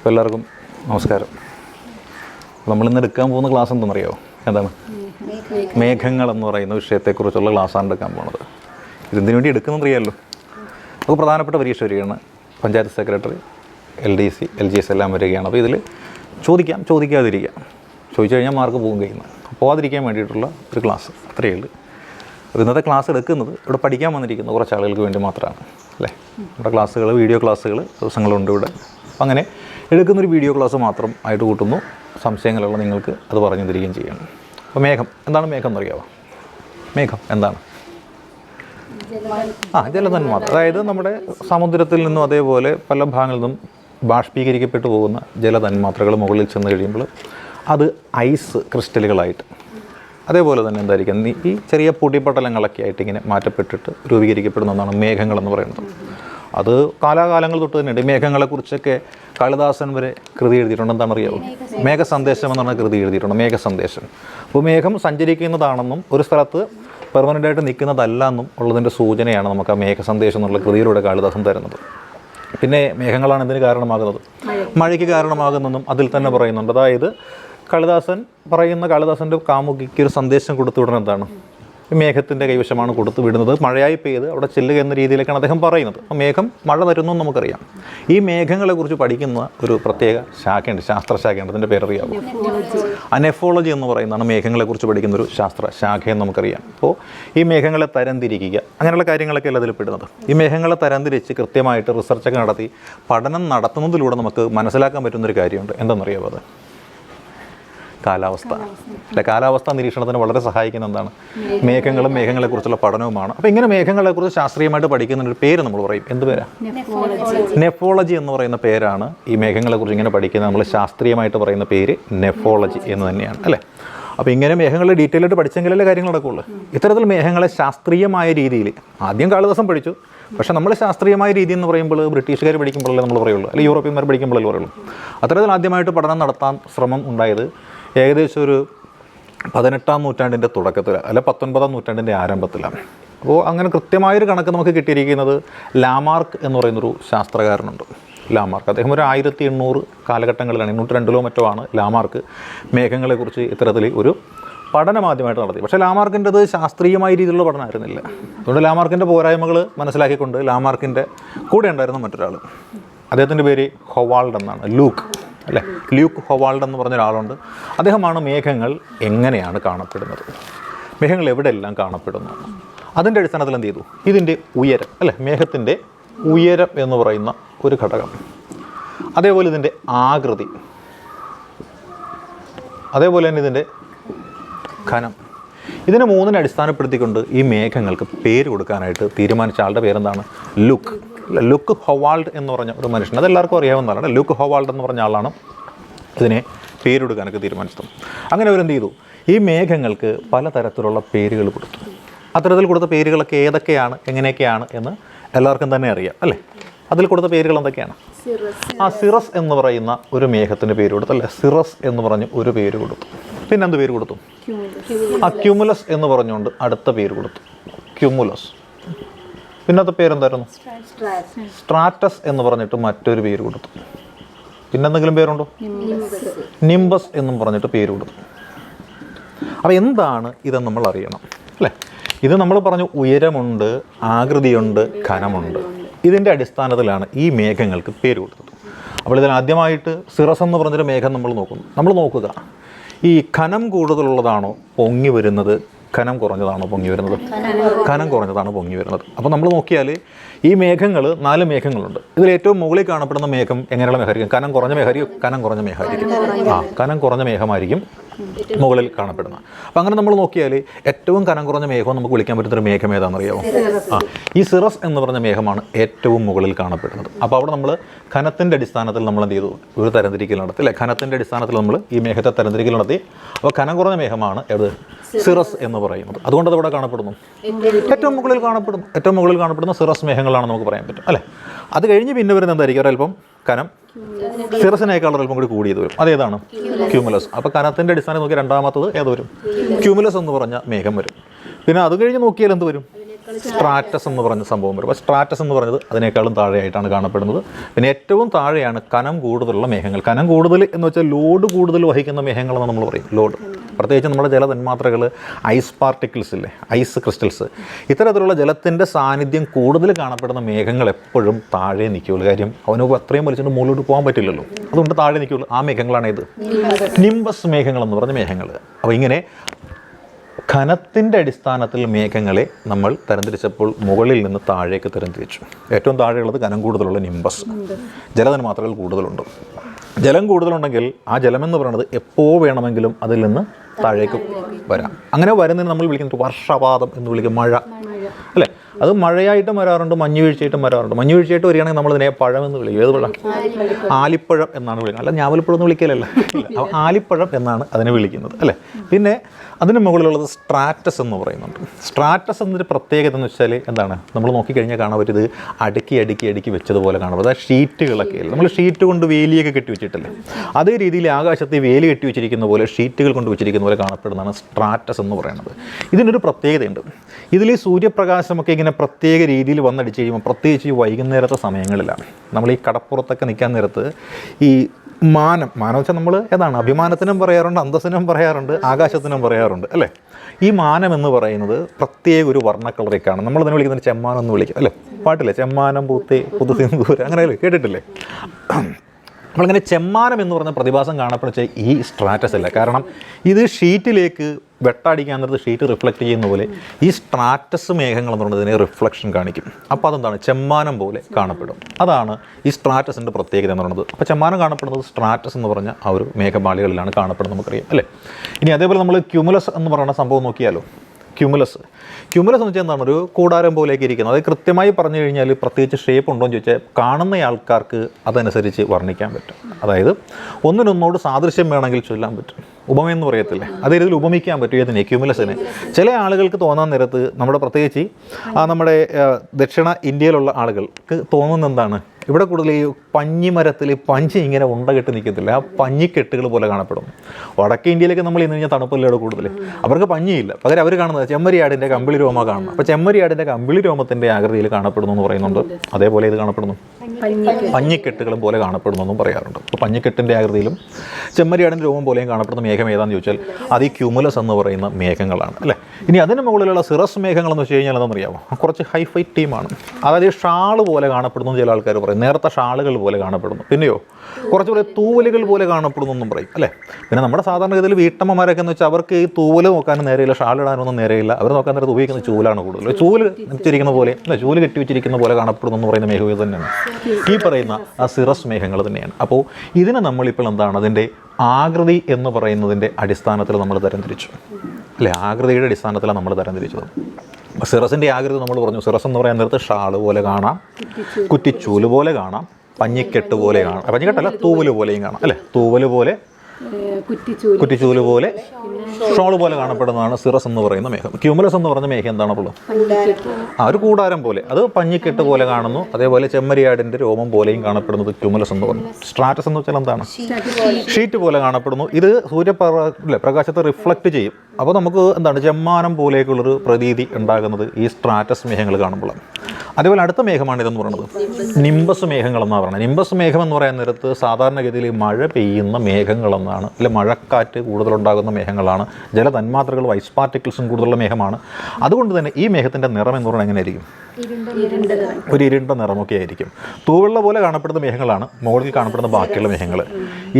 അപ്പോൾ എല്ലാവർക്കും നമസ്കാരം. നമ്മളിന്ന് എടുക്കാൻ പോകുന്ന ക്ലാസ് എന്തെന്നറിയോ? എന്താണ്? മേഘങ്ങൾ എന്ന് പറയുന്ന വിഷയത്തെക്കുറിച്ചുള്ള ക്ലാസ്സാണ് എടുക്കാൻ പോകുന്നത്. ഇതിന് വേണ്ടി എടുക്കുന്നത് അറിയാമല്ലോ അത് പ്രധാനപ്പെട്ട പരീക്ഷ വരികയാണ്. Panchayat secretary L D C L G S എല്ലാം വരികയാണ്. അപ്പോൾ ഇതിൽ ചോദിക്കാം ചോദിക്കാതിരിക്കാം. ചോദിച്ചു കഴിഞ്ഞാൽ മാർക്ക് പോകും കഴിയുന്നത് പോകാതിരിക്കാൻ വേണ്ടിയിട്ടുള്ള ഒരു ക്ലാസ്. അത്രയേ ഉള്ളൂ. അപ്പോൾ ഇന്നത്തെ ക്ലാസ് എടുക്കുന്നത് ഇവിടെ പഠിക്കാൻ വന്നിരിക്കുന്ന കുറച്ച് ആളുകൾക്ക് വേണ്ടി മാത്രമാണ്. അല്ലേ? നമ്മുടെ ക്ലാസ്സുകൾ വീഡിയോ ക്ലാസ്സുകൾ ദിവസങ്ങളുണ്ട് ഇവിടെ. അങ്ങനെ എടുക്കുന്നൊരു വീഡിയോ ക്ലാസ് മാത്രം ആയിട്ട് കൂട്ടുന്നു. സംശയങ്ങളുള്ള നിങ്ങൾക്ക് അത് പറഞ്ഞു തരികയും ചെയ്യണം അപ്പോൾ മേഘം എന്താണ് മേഘം എന്നറിയാമോ മേഘം എന്താണ്? ആ ജലതന്മാത്ര അതായത് നമ്മുടെ സമുദ്രത്തിൽ നിന്നും അതേപോലെ പല ഭാഗങ്ങളിൽ നിന്നും ബാഷ്പീകരിക്കപ്പെട്ടു പോകുന്ന ജലതന്മാത്രകൾ മുകളിൽ ചെന്ന് കഴിയുമ്പോൾ അത് ഐസ് ക്രിസ്റ്റലുകളായിട്ട് അതേപോലെ തന്നെ എന്തായിരിക്കും? ഈ- ചെറിയ പൊടിപടലങ്ങളൊക്കെ ആയിട്ട് ഇങ്ങനെ മാറ്റപ്പെട്ടിട്ട് രൂപീകരിക്കപ്പെടുന്ന ഒന്നാണ് മേഘങ്ങളെന്ന് പറയുന്നത്. അത് കാലാകാലങ്ങൾ തൊട്ട് തന്നെയുണ്ട് മേഘങ്ങളെ മേഘങ്ങളെക്കുറിച്ചൊക്കെ കാളിദാസൻ വരെ കൃതി എഴുതിയിട്ടുണ്ട്. എന്താണെന്ന് മേഘ മേഘസന്ദേശം എന്ന് പറഞ്ഞ കൃതി എഴുതിയിട്ടുണ്ട്. മേഘസന്ദേശം. അപ്പോൾ മേഘം സഞ്ചരിക്കുന്നതാണെന്നും ഒരു സ്ഥലത്ത് പെർമനന്റ് ആയിട്ട് നിൽക്കുന്നതല്ല എന്നും ഉള്ളതിന്റെ സൂചനയാണ് നമുക്ക് ആ മേഘസന്ദേശം എന്നുള്ള കൃതിയിലൂടെ കാളിദാസൻ തരുന്നത്. പിന്നെ മേഘങ്ങളാണ് ഇതിന് കാരണമാകുന്നത്. മഴയ്ക്ക് കാരണമാകുന്നെന്നും അതിൽ തന്നെ പറയുന്നുണ്ട്. അതായത് കാളിദാസൻ പറയുന്ന കാളിദാസന്റെ കാമുകിക്ക് ഒരു സന്ദേശം കൊടുത്തു വിടുന്നത് എന്താണ്? മേഘത്തിന്റെ കൈവശമാണ് കൊടുത്തു വിടുന്നത്. മഴയായി പെയ്ത് അവിടെ ചെല്ലുക എന്ന രീതിയിലേക്കാണ് അദ്ദേഹം പറയുന്നത്. അപ്പോൾ മേഘം മഴ തരുന്നു എന്ന് നമുക്കറിയാം. ഈ മേഘങ്ങളെക്കുറിച്ച് പഠിക്കുന്ന ഒരു പ്രത്യേക ശാഖയുണ്ട് ശാസ്ത്രശാഖയുണ്ട്. അതിന്റെ പേരറിയാമോ അനെഫോളജി എന്ന് പറയുന്നതാണ് മേഘങ്ങളെക്കുറിച്ച് പഠിക്കുന്ന ഒരു ശാസ്ത്ര ശാഖയെന്ന് നമുക്കറിയാം. അപ്പോൾ ഈ മേഘങ്ങളെ തരംതിരിക്കുക അങ്ങനെയുള്ള കാര്യങ്ങളൊക്കെ അല്ല അതിൽ പെടുന്നത്? ഈ മേഘങ്ങളെ തരംതിരിച്ച് കൃത്യമായിട്ട് റിസർച്ചൊക്കെ നടത്തി പഠനം നടത്തുന്നതിലൂടെ നമുക്ക് മനസ്സിലാക്കാൻ പറ്റുന്നൊരു കാര്യമുണ്ട്. എന്താണെന്നറിയാവോ അത്? കാലാവസ്ഥ. അല്ലെ? കാലാവസ്ഥ നിരീക്ഷണത്തിന് വളരെ സഹായിക്കുന്ന എന്താണ്? മേഘങ്ങളും മേഘങ്ങളെക്കുറിച്ചുള്ള പഠനവുമാണ്. അപ്പോൾ ഇങ്ങനെ മേഘങ്ങളെക്കുറിച്ച് ശാസ്ത്രീയമായിട്ട് പഠിക്കുന്ന ഒരു പേര് നമ്മൾ പറയും. എന്ത് പേരാ? നെഫോളജി എന്ന് പറയുന്ന പേരാണ് ഈ മേഘങ്ങളെക്കുറിച്ച് ഇങ്ങനെ പഠിക്കുന്ന നമ്മൾ ശാസ്ത്രീയമായിട്ട് പറയുന്ന പേര് നെഫോളജി എന്ന് തന്നെയാണ് അല്ലേ? അപ്പോൾ ഇങ്ങനെ മേഘങ്ങളെ ഡീറ്റെയിൽ ആയിട്ട് പഠിച്ചെങ്കിലല്ലേ കാര്യങ്ങൾ നടക്കുകയുള്ളൂ ഇത്തരത്തിൽ മേഘങ്ങളെ ശാസ്ത്രീയമായ രീതിയിൽ ആദ്യം കാളിദാസം പഠിച്ചു. പക്ഷേ നമ്മൾ ശാസ്ത്രീയമായ രീതി എന്ന് പറയുമ്പോൾ ബ്രിട്ടീഷുകാർ പഠിക്കുമ്പോഴല്ലേ നമ്മൾ പറയുള്ളൂ. അല്ലെങ്കിൽ യൂറോപ്യന്മാർ പഠിക്കുമ്പോഴല്ലേ പറയുള്ളൂ. അത്തരത്തിൽ ആദ്യമായിട്ട് പഠനം നടത്താൻ ശ്രമം ഉണ്ടായത് ഏകദേശം ഒരു പതിനെട്ടാം നൂറ്റാണ്ടിന്റെ തുടക്കത്തിൽ അല്ല പത്തൊൻപതാം നൂറ്റാണ്ടിന്റെ ആരംഭത്തിലാണ്. അപ്പോൾ അങ്ങനെ കൃത്യമായൊരു കണക്ക് നമുക്ക് കിട്ടിയിരിക്കുന്നത് ലാമാർക്ക് എന്ന് പറയുന്നൊരു ശാസ്ത്രകാരനുണ്ട്. ലാമാർക്ക്. അദ്ദേഹം ഒരു ആയിരത്തി എണ്ണൂറ് കാലഘട്ടങ്ങളിലാണ് എണ്ണൂറ്റി രണ്ടിലോ മറ്റോ ആണ് ലാമാർക്ക് മേഘങ്ങളെക്കുറിച്ച് ഇത്തരത്തിൽ ഒരു പഠനം ആദ്യമായിട്ട് നടത്തി പക്ഷേ ലാമാർക്കിന്റെത് ശാസ്ത്രീയമായ രീതിയിലുള്ള പഠനമായിരുന്നില്ല. അതുകൊണ്ട് ലാമാർക്കിന്റെ പോരായ്മകൾ മനസ്സിലാക്കിക്കൊണ്ട് ലാമാർക്കിന്റെ കൂടെ ഉണ്ടായിരുന്ന മറ്റൊരാൾ അദ്ദേഹത്തിന്റെ പേര് ഹൊവാൾഡ് എന്നാണ് ലൂക്ക് അല്ലേ? ലൂക്ക് ഹൊവാൾഡ് എന്ന് പറഞ്ഞ ഒരാളുണ്ട് അദ്ദേഹമാണ് മേഘങ്ങൾ എങ്ങനെയാണ് കാണപ്പെടുന്നത്? മേഘങ്ങൾ എവിടെയെല്ലാം കാണപ്പെടുന്നു? അതിന്റെ അടിസ്ഥാനത്തിൽ എന്ത് ചെയ്തു? ഇതിന്റെ ഉയരം അല്ലേ? മേഘത്തിന്റെ ഉയരം എന്ന് പറയുന്ന ഒരു ഘടകം. അതേപോലെ ഇതിന്റെ ആകൃതി. അതേപോലെ തന്നെ ഇതിന്റെ ഖനം ഇതിനെ മൂന്നിനെ അടിസ്ഥാനപ്പെടുത്തിക്കൊണ്ട് ഈ മേഘങ്ങൾക്ക് പേര് കൊടുക്കാനായിട്ട് തീരുമാനിച്ച ആളുടെ പേരെന്താണ്? ലുക്ക്. ലുക്ക് ഹൊവാൾഡ് എന്ന് പറഞ്ഞ ഒരു മനുഷ്യൻ. അതെല്ലാവർക്കും അറിയാവുന്നതാണ്. ലുക്ക് ഹൊവാൾഡ് എന്ന് പറഞ്ഞ ആളാണ് ഇതിനെ പേരെടുക്കാനൊക്കെ തീരുമാനിച്ചത്. അങ്ങനെ അവരെന്ത് ചെയ്തു? ഈ മേഘങ്ങൾക്ക് പലതരത്തിലുള്ള പേരുകൾ കൊടുത്തു. അത്തരത്തിൽ കൊടുത്ത പേരുകളൊക്കെ ഏതൊക്കെയാണ് എങ്ങനെയൊക്കെയാണ് എന്ന് എല്ലാവർക്കും തന്നെ അറിയാം അല്ലേ? അതിൽ കൊടുത്ത പേരുകൾ എന്തൊക്കെയാണ്? ആ സിറസ് എന്ന് പറയുന്ന ഒരു മേഘത്തിന്റെ പേര് കൊടുത്തു അല്ലേ? സിറസ് എന്ന് പറഞ്ഞ് ഒരു പേര് കൊടുത്തു. പിന്നെ എന്ത് പേര് കൊടുത്തു? ആ ക്യുമുലസ് എന്ന് പറഞ്ഞുകൊണ്ട് അടുത്ത പേര് കൊടുത്തു. ക്യുമുലസ്. പിന്നത്തെ പേരെന്തായിരുന്നു? സ്ട്രാറ്റസ്. എന്ന് പറഞ്ഞിട്ട് മറ്റൊരു പേര് കൊടുത്തു. പിന്നെന്തെങ്കിലും പേരുണ്ടോ? നിംബസ്. എന്നും പറഞ്ഞിട്ട് പേര് കൊടുത്തു. അപ്പോൾ എന്താണ് ഇതെന്ന് നമ്മൾ അറിയണം? അല്ലേ? ഇത് നമ്മൾ പറഞ്ഞു ഉയരമുണ്ട് ആകൃതിയുണ്ട് ഘനമുണ്ട് ഇതിന്റെ അടിസ്ഥാനത്തിലാണ് ഈ മേഘങ്ങൾക്ക് പേര് കൊടുത്തത്. അപ്പോൾ ഇതിൽ ആദ്യമായിട്ട് സിറസ് എന്ന് പറഞ്ഞൊരു മേഘം നമ്മൾ നോക്കുന്നു. നമ്മൾ നോക്കുക. ഈ ഖനം കൂടുതലുള്ളതാണോ പൊങ്ങി വരുന്നത്? ഖനം കുറഞ്ഞതാണ് പൊങ്ങി വരുന്നത്? കനം കുറഞ്ഞതാണ് പൊങ്ങി വരുന്നത്? അപ്പോൾ നമ്മൾ നോക്കിയാൽ ഈ മേഘങ്ങൾ നാല് മേഘങ്ങളുണ്ട്. ഇതിൽ ഏറ്റവും മുകളിൽ കാണപ്പെടുന്ന മേഘം എങ്ങനെയുള്ള മേഘമായിരിക്കും? കനം കുറഞ്ഞ മേഘമായിരിക്കും കനം കുറഞ്ഞ മേഘമായിരിക്കും. ആ കനം കുറഞ്ഞ മേഘമായിരിക്കും. മുകളിൽ കാണപ്പെടുന്നത് അപ്പം അങ്ങനെ നമ്മൾ നോക്കിയാൽ ഏറ്റവും കനം കുറഞ്ഞ മേഘം നമുക്ക് വിളിക്കാൻ പറ്റുന്നൊരു മേഘം ഏതാണെന്നറിയാമോ ആ ഈ സിറസ് എന്ന് പറഞ്ഞ മേഘമാണ് ഏറ്റവും മുകളിൽ കാണപ്പെടുന്നത്. അപ്പോൾ അവിടെ നമ്മൾ ഖനത്തിന്റെ അടിസ്ഥാനത്തിൽ നമ്മൾ എന്ത് ചെയ്തു? ഒരു തരംതിരിക്കൽ നടത്തി. അല്ലേ? ഖനത്തിന്റെ അടിസ്ഥാനത്തിൽ നമ്മൾ ഈ മേഘത്തെ തരംതിരിക്കൽ നടത്തി. അപ്പോൾ കനം കുറഞ്ഞ മേഘമാണ് ഏത്? സിറസ്. എന്ന് പറയുന്നത്. അതുകൊണ്ട് അത് ഇവിടെ കാണപ്പെടുന്നു? ഏറ്റവും മുകളിൽ കാണപ്പെടുന്നു. ഏറ്റവും മുകളിൽ കാണപ്പെടുന്ന സിറസ് മേഘങ്ങളാണ് നമുക്ക് പറയാൻ പറ്റും. അല്ലേ? അത് കഴിഞ്ഞ് പിന്നെ വരുന്നത് എന്തായിരിക്കും? ഒരല്പം കനം സിറസിനേക്കാൾ അല്പം കൂടി കൂടിയത് വരും. അതേതാണ്? ക്യൂമുലസ് അപ്പോൾ കനത്തിന്റെ അടിസ്ഥാനം നോക്കി രണ്ടാമത്തത് ഏത് വരും? ക്യൂമുലസ് എന്ന് പറഞ്ഞ മേഘം വരും. പിന്നെ അത് കഴിഞ്ഞ് നോക്കിയാൽ എന്ത് വരും? സ്ട്രാറ്റസ് എന്ന് പറഞ്ഞ സംഭവം വരും. അപ്പോൾ സ്ട്രാറ്റസ് എന്ന് പറഞ്ഞത് അതിനേക്കാളും താഴെയായിട്ടാണ് കാണപ്പെടുന്നത്. പിന്നെ ഏറ്റവും താഴെയാണ് കനം കൂടുതലുള്ള മേഘങ്ങൾ. കനം കൂടുതൽ എന്ന് വെച്ചാൽ ലോഡ് കൂടുതൽ വഹിക്കുന്ന മേഘങ്ങളെന്ന് നമ്മൾ പറയും. ലോഡ് പ്രത്യേകിച്ച് നമ്മുടെ ജല തന്മാത്രകൾ ഐസ് പാർട്ടിക്കിൾസ് ഇല്ലേ ഐസ് ക്രിസ്റ്റൽസ് ഇത്തരത്തിലുള്ള ജലത്തിന്റെ സാന്നിധ്യം കൂടുതൽ കാണപ്പെടുന്ന മേഘങ്ങൾ എപ്പോഴും താഴെ നിൽക്കുകയുള്ളൂ. കാര്യം അവന് അത്രയും വലിച്ചിട്ട് മുകളിലോട്ട് പോകാൻ പറ്റില്ലല്ലോ. അതുകൊണ്ട് താഴെ നിൽക്കുകയുള്ളൂ. ആ മേഘങ്ങളാണ് ഇത് നിംബസ് മേഘങ്ങൾ എന്ന് പറഞ്ഞ മേഘങ്ങൾ അപ്പോൾ ഇങ്ങനെ ഖനത്തിന്റെ അടിസ്ഥാനത്തിൽ മേഘങ്ങളെ നമ്മൾ തരംതിരിച്ചപ്പോൾ മുകളിൽ നിന്ന് താഴേക്ക് തരംതിരിച്ചു. ഏറ്റവും താഴെയുള്ളത് കനം കൂടുതലുള്ള നിംബസ് ജലതന്മാത്രകൾ കൂടുതലുണ്ട്. ജലം കൂടുതലുണ്ടെങ്കിൽ ആ ജലമെന്ന് പറയുന്നത് എപ്പോൾ വേണമെങ്കിലും അതിൽ നിന്ന് താഴേക്ക് വരാം. അങ്ങനെ വരുന്നതിന് നമ്മൾ വിളിക്കുന്നത് വർഷപാതം എന്ന് വിളിക്കും മഴ. അല്ലേ? അത് മഴയായിട്ടും വരാറുണ്ട് മഞ്ഞ് വീഴ്ചയായിട്ടും വരാറുണ്ട്. മഞ്ഞ് വീഴ്ചയായിട്ട് വരികയാണെങ്കിൽ നമ്മൾ ഇതിനെ പഴം എന്ന് വിളിക്കും. ഏത് പഴം? ആലിപ്പഴം എന്നാണ് വിളിക്കുന്നത്. അല്ല ഞാവൽപ്പഴം എന്ന് വിളിക്കലല്ല? ആലിപ്പഴം എന്നാണ് അതിനെ വിളിക്കുന്നത്. അല്ലേ? പിന്നെ അതിന് മുകളിലുള്ളത് സ്ട്രാറ്റസ് എന്ന് പറയുന്നുണ്ട്. സ്ട്രാറ്റസ് എന്നൊരു പ്രത്യേകത എന്ന് വെച്ചാൽ എന്താണ്? നമ്മൾ നോക്കിക്കഴിഞ്ഞാൽ കാണാൻ പറ്റിയത് അടുക്കി അടുക്കി അടുക്കി വെച്ചതുപോലെ കാണാം അതായത് ഷീറ്റുകളൊക്കെ നമ്മൾ ഷീറ്റ് കൊണ്ട് വേലിയൊക്കെ കെട്ടി വെച്ചിട്ടല്ലേ? അതേ രീതിയിൽ ആകാശത്തെ വേലി കെട്ടി വെച്ചിരിക്കുന്ന പോലെ ഷീറ്റുകൾ കൊണ്ട് വെച്ചിരിക്കുന്ന പോലെ കാണപ്പെടുന്നതാണ് സ്ട്രാറ്റസ് എന്ന് പറയുന്നത്. ഇതിനൊരു പ്രത്യേകതയുണ്ട്. ഇതിൽ സൂര്യപ്രകാശമൊക്കെ ഇങ്ങനെ പ്രത്യേക രീതിയിൽ വന്നടിച്ച് കഴിയുമ്പോൾ പ്രത്യേകിച്ച് ഈ വൈകുന്നേരത്തെ സമയങ്ങളിലാണ്. നമ്മൾ ഈ കടപ്പുറത്തൊക്കെ നിൽക്കാൻ നേരത്ത് ഈ മാനം മാനം വെച്ചാൽ നമ്മൾ ഏതാണ്? അഭിമാനത്തിനും പറയാറുണ്ട് അന്തസ്സിനും പറയാറുണ്ട് ആകാശത്തിനും പറയാറുണ്ട് അല്ലേ? ഈ മാനം എന്ന് പറയുന്നത് പ്രത്യേക ഒരു വർണക്കളറിക്കാണ് നമ്മൾ അതിനെ വിളിക്കുന്നത് ചെമ്മാനം എന്ന് വിളിക്കും അല്ലേ? പാട്ടില്ലേ? ചെമ്മാനം പൂത്തി പുതു സിന്ദൂര് അങ്ങനെ കേട്ടിട്ടില്ലേ? നമ്മളിങ്ങനെ ചെമ്മാനം എന്ന് പറഞ്ഞ പ്രതിഭാസം കാണപ്പെടുന്ന ഈ സ്ട്രാറ്റസ് അല്ല. കാരണം ഇത് ഷീറ്റിലേക്ക് വെട്ടടിക്കാൻ നേരത്ത് ഷീറ്റ് റിഫ്ലക്റ്റ് ചെയ്യുന്ന പോലെ ഈ സ്ട്രാറ്റസ് മേഘങ്ങൾ എന്ന് പറയുന്നത് ഇതിനെ റിഫ്ലക്ഷൻ കാണിക്കും. അപ്പോൾ അതെന്താണ്? ചെമ്മാനം പോലെ കാണപ്പെടും. അതാണ് ഈ സ്ട്രാറ്റസിന്റെ പ്രത്യേകത എന്ന് പറയുന്നത്. അപ്പോൾ ചെമ്മാനം കാണപ്പെടുന്നത് സ്ട്രാറ്റസ് എന്ന് പറഞ്ഞ ആ ഒരു മേഘമാളികളിലാണ് കാണപ്പെടുന്നത് നമുക്കറിയാം അല്ലേ? ഇനി അതേപോലെ നമ്മൾ ക്യുമുലസ് എന്ന് പറയുന്ന സംഭവം നോക്കിയാലോ? ക്യുമുലസ് ക്യുമുലസ് എന്ന് വെച്ചാൽ എന്താണ്? ഒരു കൂടാരം പോലെയൊക്കെ ഇരിക്കുന്നത്. അത് കൃത്യമായി പറഞ്ഞു കഴിഞ്ഞാൽ പ്രത്യേകിച്ച് ഷേപ്പ് ഉണ്ടോ എന്ന് ചോദിച്ചാൽ കാണുന്ന ആൾക്കാർക്ക് അതനുസരിച്ച് വർണിക്കാൻ പറ്റും. അതായത് ഒന്നിനൊന്നോട് സാദൃശ്യം വേണമെങ്കിൽ ചൊല്ലാൻ പറ്റും. ഉപമയെന്ന് പറയത്തില്ലേ? അതേ രീതിയിൽ ഉപമിക്കാൻ പറ്റും ഏതിനെ? ക്യുമുലസിനെ ചില ആളുകൾക്ക് തോന്നാൻ നേരത്ത് നമ്മുടെ പ്രത്യേകിച്ച് നമ്മുടെ ദക്ഷിണ ഇന്ത്യയിലുള്ള ആളുകൾക്ക് തോന്നുന്ന എന്താണ്? ഇവിടെ കൂടുതൽ ഈ പഞ്ഞിമരത്തിൽ പഞ്ഞി ഇങ്ങനെ ഉണ്ടകെട്ട് നിൽക്കത്തില്ല. ആ പഞ്ഞിക്കെട്ടുകൾ പോലെ കാണപ്പെടും. വടക്കേ ഇന്ത്യയിലൊക്കെ നമ്മൾ ഇന്ന് കഴിഞ്ഞാൽ തണുപ്പല്ലേ കൂടുതൽ. അവർക്ക് പഞ്ഞിയില്ല. പകരം അവർ കാണുന്നത് ചെമ്മരിയാടിന്റെ കമ്പിളി രോമ കാണണം അപ്പോൾ ചെമ്മരിയാടിന്റെ കമ്പിളി രോമത്തിന്റെ ആകൃതിയിൽ കാണപ്പെടുന്നു എന്ന് പറയുന്നുണ്ട്. അതേപോലെ ഇത് കാണപ്പെടുന്നു. പഞ്ഞിക്കെട്ടുകളും പോലെ കാണപ്പെടുന്നതെന്നും പറയാറുണ്ട്. അപ്പോൾ പഞ്ഞിക്കെട്ടിന്റെ ആകൃതിയിലും ചെമ്മരിയാടിന്റെ രൂപം പോലെയും കാണപ്പെടുന്ന മേഘം ഏതാണെന്ന് ചോദിച്ചാൽ അത് ഈ ക്യൂമുലസ് എന്ന് പറയുന്ന മേഘങ്ങളാണ് അല്ലേ? ഇനി അതിന് മുകളിലുള്ള സിറസ് മേഘങ്ങൾ എന്ന് വെച്ച് കഴിഞ്ഞാൽ എന്താണെന്നറിയാമോ കുറച്ച് ഹൈഫൈ ടീമാണ്. അതായത് ഈ ഷാൾ പോലെ കാണപ്പെടുന്നു ചില ആൾക്കാർ പറയും. നേരത്തെ ഷാളുകൾ പോലെ കാണപ്പെടുന്നു. പിന്നെയോ? കുറച്ച് കുറച്ചുകൂടെ തൂവലുകൾ പോലെ കാണപ്പെടുന്നു എന്നും പറയും അല്ലേ? പിന്നെ നമ്മുടെ സാധാരണഗതിയിൽ വീട്ടമ്മമാരൊക്കെ എന്ന് വെച്ചാൽ അവർക്ക് ഈ തൂവൽ നോക്കാനും നേരെയില്ല ഷാൾ ഇടാനൊന്നും നേരെയില്ല. അവർ നോക്കാൻ നേരത്ത് ഉപയോഗിക്കുന്ന ചൂലാണ് കൂടുതൽ ചൂൽ വെച്ചിരിക്കുന്ന പോലെ അല്ല? ചൂൽ കെട്ടി വെച്ചിരിക്കുന്ന പോലെ കാണപ്പെടുന്നു എന്ന് പറയുന്ന മേഘം ഇത് തന്നെയാണ്. ഈ പറയുന്ന ആ സിറസ് മേഘങ്ങൾ തന്നെയാണ്. അപ്പോൾ ഇതിനെ നമ്മളിപ്പോൾ എന്താണ്? അതിന്റെ ആകൃതി എന്ന് പറയുന്നതിന്റെ അടിസ്ഥാനത്തിൽ നമ്മൾ തരംതിരിച്ചു. അല്ലെ? ആകൃതിയുടെ അടിസ്ഥാനത്തിലാണ് നമ്മൾ തരംതിരിച്ചത്. സിറസിന്റെ ആകൃതി നമ്മൾ പറഞ്ഞു. സിറസ് എന്ന് പറയാൻ നേരത്ത് ഷാൾ പോലെ കാണാം. കുറ്റിച്ചൂൽ പോലെ കാണാം. പഞ്ഞിക്കെട്ട് പോലെ കാണാം. പഞ്ഞിക്കെട്ടല്ല തൂവൽ പോലെയും കാണാം. അല്ലേ? തൂവൽ പോലെ കുറ്റിച്ചൂൽ. പോലെ ഷോൾ പോലെ കാണപ്പെടുന്നതാണ് സിറസ് എന്ന് പറയുന്ന മേഘം. ക്യൂമുലസ് എന്ന് പറഞ്ഞ മേഘം എന്താണ് എന്താണുള്ളത് ആ ഒരു കൂടാരം പോലെ. അത് പഞ്ഞിക്കെട്ട് പോലെ കാണുന്നു. അതേപോലെ ചെമ്മരിയാടിന്റെ രോമം പോലെയും കാണപ്പെടുന്നത് ക്യൂമുലസ് എന്ന് പറഞ്ഞു സ്ട്രാറ്റസ് എന്ന് വെച്ചാൽ എന്താണ്? ഷീറ്റ്. പോലെ. കാണപ്പെടുന്നു. ഇത് സൂര്യപ്രകാ പ്രകാശത്തെ റിഫ്ലക്റ്റ് ചെയ്യും. അപ്പോൾ നമുക്ക് എന്താണ് ചെമ്മാനം പോലെയൊക്കെയുള്ളൊരു പ്രതീതി ഉണ്ടാകുന്നത് ഈ സ്ട്രാറ്റസ് മേഘങ്ങൾ കാണുമ്പോഴാണ്. അതേപോലെ അടുത്ത മേഘമാണ് ഇതെന്ന് പറയുന്നത്. നിംബസ് മേഘങ്ങളെന്നാണ് പറയുന്നത്. നിംബസ് മേഘം എന്ന് പറയുന്ന നേരത്ത് സാധാരണഗതിയിൽ മഴ പെയ്യുന്ന മേഘങ്ങളെന്നാണ് അല്ലെ മഴക്കാറ്റ് കൂടുതലുണ്ടാകുന്ന മേഘങ്ങളാണ് ജലതന്മാത്രകൾ വൈസ് പാർട്ടിക്കിൾസും കൂടുതലുള്ള മേഘമാണ്. അതുകൊണ്ട് തന്നെ ഈ മേഘത്തിന്റെ നിറം എന്ന് പറയുന്നത് എങ്ങനെയായിരിക്കും? ഒരു ഇരുണ്ട നിറമൊക്കെ ആയിരിക്കും. തൂവെള്ള പോലെ കാണപ്പെടുന്ന മേഘങ്ങളാണ് മുകളിൽ കാണപ്പെടുന്ന ബാക്കിയുള്ള മേഘങ്ങൾ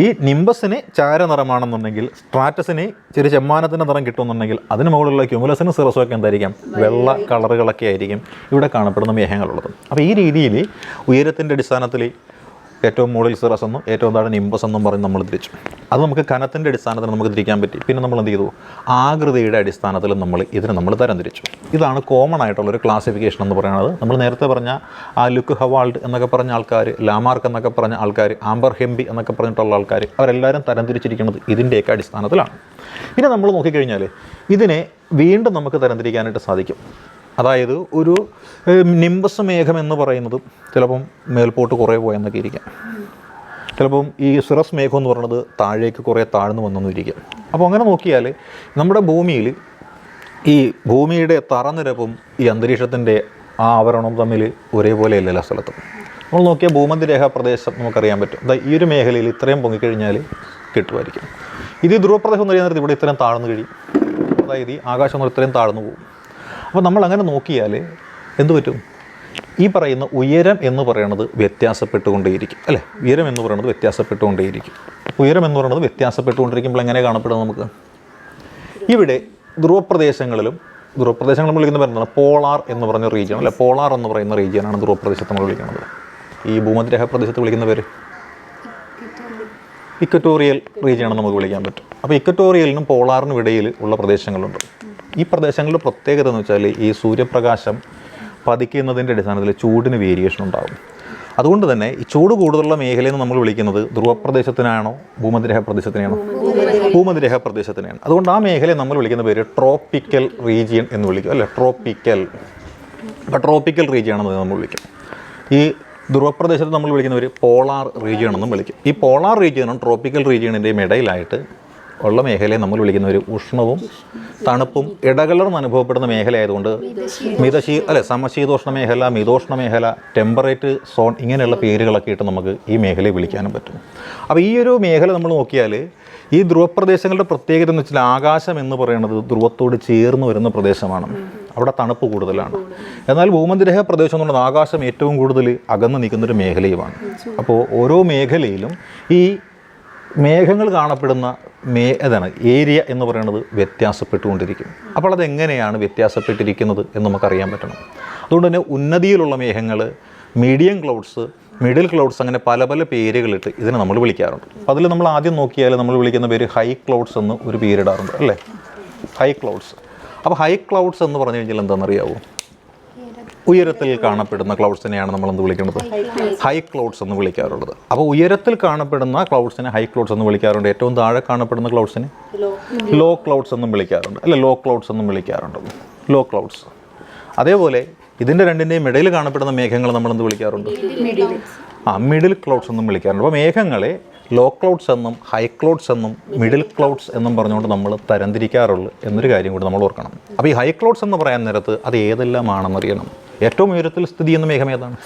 ഈ നിംബസിന് ചാര നിറമാണെന്നുണ്ടെങ്കിൽ സ്ട്രാറ്റസിന് ചെറിയ ചെമ്മാനത്തിന്റെ നിറം കിട്ടുമെന്നുണ്ടെങ്കിൽ അതിന് മുകളിലുള്ള ക്യൂമുലസിന് സിറസും ഒക്കെ എന്തായിരിക്കാം? വെള്ള കളറുകളൊക്കെ ആയിരിക്കും ഇവിടെ കാണപ്പെടുന്ന മേഘങ്ങളുള്ളത് അപ്പോൾ ഈ രീതിയിൽ ഉയരത്തിന്റെ അടിസ്ഥാനത്തിൽ ഏറ്റവും മുകളിൽ സിറസ് എന്നും ഏറ്റവും താഴെ നിമ്പസ് എന്നും പറഞ്ഞ് നമ്മൾ തിരിച്ചു. അത് നമുക്ക് കനത്തിന്റെ അടിസ്ഥാനത്തിൽ നമുക്ക് തിരിക്കാൻ പറ്റി. പിന്നെ നമ്മൾ എന്ത് ചെയ്തു? ആകൃതിയുടെ അടിസ്ഥാനത്തിൽ നമ്മൾ ഇതിനെ നമ്മൾ തരംതിരിച്ചു ഇതാണ് കോമൺ ആയിട്ടുള്ള ഒരു ക്ലാസിഫിക്കേഷൻ എന്ന് പറയുന്നത്. നമ്മൾ നേരത്തെ പറഞ്ഞ ആ ലുക്ക് ഹവാൾഡ് എന്നൊക്കെ പറഞ്ഞ ആൾക്കാർ ലാമാർക്ക് എന്നൊക്കെ പറഞ്ഞ ആൾക്കാർ ആംബർ ഹെംബി എന്നൊക്കെ പറഞ്ഞിട്ടുള്ള ആൾക്കാർ അവരെല്ലാവരും തരംതിരിച്ചിരിക്കുന്നത് ഇതിന്റെയൊക്കെ അടിസ്ഥാനത്തിലാണ്. പിന്നെ നമ്മൾ നോക്കിക്കഴിഞ്ഞാൽ ഇതിനെ വീണ്ടും നമുക്ക് തരംതിരിക്കാനായിട്ട് സാധിക്കും. അതായത് ഒരു നിംബസ് മേഘം എന്ന് പറയുന്നത് ചിലപ്പം മേൽപോട്ട് കുറേ പോയെന്നൊക്കെ ഇരിക്കാം. ചിലപ്പം ഈ സിറസ് മേഘം എന്ന് പറയുന്നത് താഴേക്ക് കുറേ താഴ്ന്നു വന്നെന്നും ഇരിക്കാം. അപ്പോൾ അങ്ങനെ നോക്കിയാൽ നമ്മുടെ ഭൂമിയിൽ ഈ ഭൂമിയുടെ തറനിരപ്പും ഈ അന്തരീക്ഷത്തിന്റെ ആ ആവരണവും തമ്മിൽ ഒരേപോലെ അല്ല എല്ലാ സ്ഥലത്തും. നമ്മൾ നോക്കിയാൽ ഭൂമധ്യരേഖ പ്രദേശം നമുക്കറിയാൻ പറ്റും. അതായത് ഈ ഒരു മേഖലയിൽ ഇത്രയും പൊങ്ങിക്കഴിഞ്ഞാൽ കിട്ടുമായിരിക്കും. ഇത് ധ്രുവപ്രദേശം എന്ന് പറയുന്നത് ഇവിടെ ഇത്രയും താഴ്ന്നു കഴിയും. അതായത് ഈ ആകാശം ഇത്രയും താഴ്ന്നു പോകും. അപ്പോൾ നമ്മൾ അങ്ങനെ നോക്കിയാൽ എന്ത് പറ്റും? ഈ പറയുന്ന ഉയരം എന്ന് പറയുന്നത് വ്യത്യാസപ്പെട്ടുകൊണ്ടേയിരിക്കും. അല്ലേ? ഉയരം എന്ന് പറയുന്നത് വ്യത്യാസപ്പെട്ടുകൊണ്ടേയിരിക്കും. ഉയരം എന്ന് പറയുന്നത് വ്യത്യാസപ്പെട്ടുകൊണ്ടിരിക്കുമ്പോൾ എങ്ങനെ കാണപ്പെടുന്നത് നമുക്ക്? ഇവിടെ ധ്രുവപ്രദേശങ്ങളിലും ധ്രുവപ്രദേശങ്ങൾ നമ്മൾ വിളിക്കുന്ന പറയുന്നത് പോളാർ എന്ന് പറഞ്ഞ റീജിയൻ അല്ലെ? പോളാർ എന്ന് പറയുന്ന റീജിയനാണ് ധ്രുവപ്രദേശത്ത് നമ്മൾ വിളിക്കുന്നത്. ഈ ഭൂമധ്യരേഖ പ്രദേശത്ത് വിളിക്കുന്ന പേര്? ഇക്വറ്റോറിയൽ റീജിയനാണ് നമുക്ക് വിളിക്കാൻ പറ്റും. അപ്പോൾ ഇക്വറ്റോറിയലിനും പോളാറിനും ഇടയിൽ ഉള്ള പ്രദേശങ്ങളുണ്ട്. ഈ പ്രദേശങ്ങളുടെ പ്രത്യേകത എന്ന് വെച്ചാൽ ഈ സൂര്യപ്രകാശം പതിക്കുന്നതിന്റെ അടിസ്ഥാനത്തിൽ ചൂടിന് വേരിയേഷൻ ഉണ്ടാകും. അതുകൊണ്ട് തന്നെ ഈ ചൂട് കൂടുതലുള്ള മേഖലയെന്ന് നമ്മൾ വിളിക്കുന്നത് ധ്രുവപ്രദേശത്തിനാണോ ഭൂമധ്യരേഖ പ്രദേശത്തിനാണോ ഭൂമധ്യരേഖ. പ്രദേശത്തിനാണ് അതുകൊണ്ട് ആ മേഖലയെ നമ്മൾ വിളിക്കുന്ന പേര് ട്രോപ്പിക്കൽ റീജിയൻ എന്ന് വിളിക്കും അല്ലേ? ട്രോപ്പിക്കൽ അപ്പോൾ ട്രോപ്പിക്കൽ റീജിയൻ ആണെന്ന് നമ്മൾ വിളിക്കും. ഈ ധ്രുവപ്രദേശത്ത് നമ്മൾ വിളിക്കുന്ന ഒരു പോളാർ റീജിയൻ എന്നും വിളിക്കും. ഈ പോളാർ റീജിയനും ട്രോപ്പിക്കൽ റീജിയണിന്റെയും ഇടയിലായിട്ട് ഉള്ള മേഖലയെ നമ്മൾ വിളിക്കുന്ന ഒരു ഉഷ്ണവും തണുപ്പും ഇടകലർന്ന് അനുഭവപ്പെടുന്ന മേഖല ആയതുകൊണ്ട് മിതശീ അല്ലെ സമശീതോഷ്ണ മേഖല മിതോഷ്ണ മേഖല ടെമ്പറേറ്റ് സോൺ ഇങ്ങനെയുള്ള പേരുകളൊക്കെ ഇട്ട് നമുക്ക് ഈ മേഖലയെ വിളിക്കാനും പറ്റും. അപ്പോൾ ഈ ഒരു മേഖല നമ്മൾ നോക്കിയാൽ ഈ ധ്രുവപ്രദേശങ്ങളുടെ പ്രത്യേകത എന്ന് വെച്ചാൽ ആകാശം എന്ന് പറയുന്നത് ധ്രുവത്തോട് ചേർന്ന് വരുന്ന പ്രദേശമാണ്. അവിടെ തണുപ്പ് കൂടുതലാണ്. എന്നാൽ ഭൂമധ്യരേഖ പ്രദേശം എന്ന് പറയുന്നത് ആകാശം ഏറ്റവും കൂടുതൽ അകന്ന് നിൽക്കുന്നൊരു മേഖലയുമാണ്. അപ്പോൾ ഓരോ മേഖലയിലും ഈ മേഘങ്ങൾ കാണപ്പെടുന്ന മേ അതാണ് ഏരിയ എന്ന് പറയുന്നത് വ്യത്യാസപ്പെട്ടുകൊണ്ടിരിക്കും അപ്പോൾ അതെങ്ങനെയാണ് വ്യത്യാസപ്പെട്ടിരിക്കുന്നത് എന്ന് നമുക്കറിയാൻ പറ്റണം. അതുകൊണ്ട് തന്നെ ഉന്നതിയിലുള്ള മേഘങ്ങൾ മീഡിയം ക്ലൗഡ്സ് മിഡിൽ ക്ലൗഡ്സ് അങ്ങനെ പല പല പേരുകളിട്ട് ഇതിനെ നമ്മൾ വിളിക്കാറുണ്ട്. അപ്പോൾ അതിൽ നമ്മൾ ആദ്യം നോക്കിയാൽ നമ്മൾ വിളിക്കുന്ന പേര് ഹൈ ക്ലൗഡ്സ് എന്ന് ഒരു പേരിടാറുണ്ട് അല്ലേ? ഹൈ ക്ലൗഡ്സ് അപ്പോൾ ഹൈ ക്ലൗഡ്സ് എന്ന് പറഞ്ഞു കഴിഞ്ഞാൽ എന്താണെന്നറിയാവോ? ഉയരത്തിൽ കാണപ്പെടുന്ന ക്ലൗഡ്സിനെയാണ് നമ്മൾ എന്ത് വിളിക്കുന്നത്? ഹൈ ക്ലൗഡ്സ് എന്ന് വിളിക്കാറുള്ളത്. അപ്പോൾ ഉയരത്തിൽ കാണപ്പെടുന്ന ക്ലൗഡ്സിനെ ഹൈ ക്ലൗഡ്സ് എന്ന് വിളിക്കാറുണ്ട്. ഏറ്റവും താഴെ കാണപ്പെടുന്ന ക്ലൗഡ്സിനെ ലോ ക്ലൗഡ്സ് എന്നും വിളിക്കാറുണ്ട്. അല്ലെ ലോ ക്ലൗഡ്സ് എന്നും വിളിക്കാറുണ്ട്. ലോ ക്ലൗഡ്സ് അതേപോലെ ഇതിന്റെ രണ്ടിന്റെയും ഇടയിൽ കാണപ്പെടുന്ന മേഘങ്ങൾ നമ്മൾ എന്ത് വിളിക്കാറുണ്ട്? ആ മിഡിൽ ക്ലൗഡ്സ് എന്നും വിളിക്കാറുണ്ട്. അപ്പോൾ മേഘങ്ങളെ ലോ ക്ലൗഡ്സ് എന്നും ഹൈ ക്ലൗഡ്സ് എന്നും മിഡിൽ ക്ലൗഡ്സ് എന്നും പറഞ്ഞുകൊണ്ട് നമ്മൾ തരംതിരിക്കാറുള്ളൂ എന്നൊരു കാര്യം കൂടി നമ്മൾ ഓർക്കണം. അപ്പോൾ ഈ ഹൈ ക്ലൗഡ്സ് എന്ന് പറയാൻ നേരത്ത് അത് ഏതെല്ലാമാണെന്നറിയണം? ഏറ്റവും ഉയരത്തിൽ സ്ഥിതി ചെയ്യുന്ന മേഘം ഏതാണ്?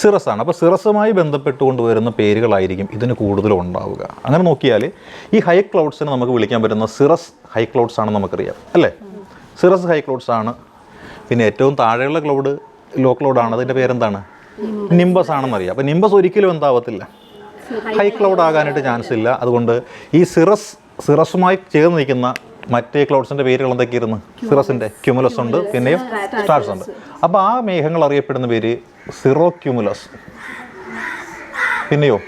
സിറസ് ആണ്. അപ്പോൾ സിറസുമായി ബന്ധപ്പെട്ടുകൊണ്ട് വരുന്ന പേരുകളായിരിക്കും ഇതിന് കൂടുതലും ഉണ്ടാവുക. അങ്ങനെ നോക്കിയാൽ ഈ ഹൈ ക്ലൗഡ്സിനെ നമുക്ക് വിളിക്കാൻ പറ്റുന്ന സിറസ് ഹൈ ക്ലൗഡ്സ് ആണെന്ന് നമുക്കറിയാം അല്ലേ? സിറസ് ഹൈ ക്ലൗഡ്സ് ആണ്. പിന്നെ ഏറ്റവും താഴെയുള്ള ക്ലൗഡ് ലോ ക്ലൗഡ് ആണ് അതിന്റെ പേരെന്താണ്? നിംബസ്. ആണെന്നറിയാം. അപ്പോൾ നിംബസ് ഒരിക്കലും എന്താവത്തില്ല. ഹൈ ക്ലൗഡ് ആകാനായിട്ട് ചാൻസ് ഇല്ല. അതുകൊണ്ട് ഈ സിറസ് സിറസുമായി ചേർന്ന് നിൽക്കുന്ന മറ്റേ ക്ലൗഡ്സിന്റെ പേരുകൾ എന്തൊക്കെയായിരുന്നു? സിറസിന്റെ ക്യുമുലസ് ഉണ്ട് പിന്നെയും സ്റ്റാർസ് ഉണ്ട്. അപ്പോൾ ആ മേഘങ്ങൾ അറിയപ്പെടുന്ന പേര് സിറോ ക്യുമുലസ് പിന്നെയോ?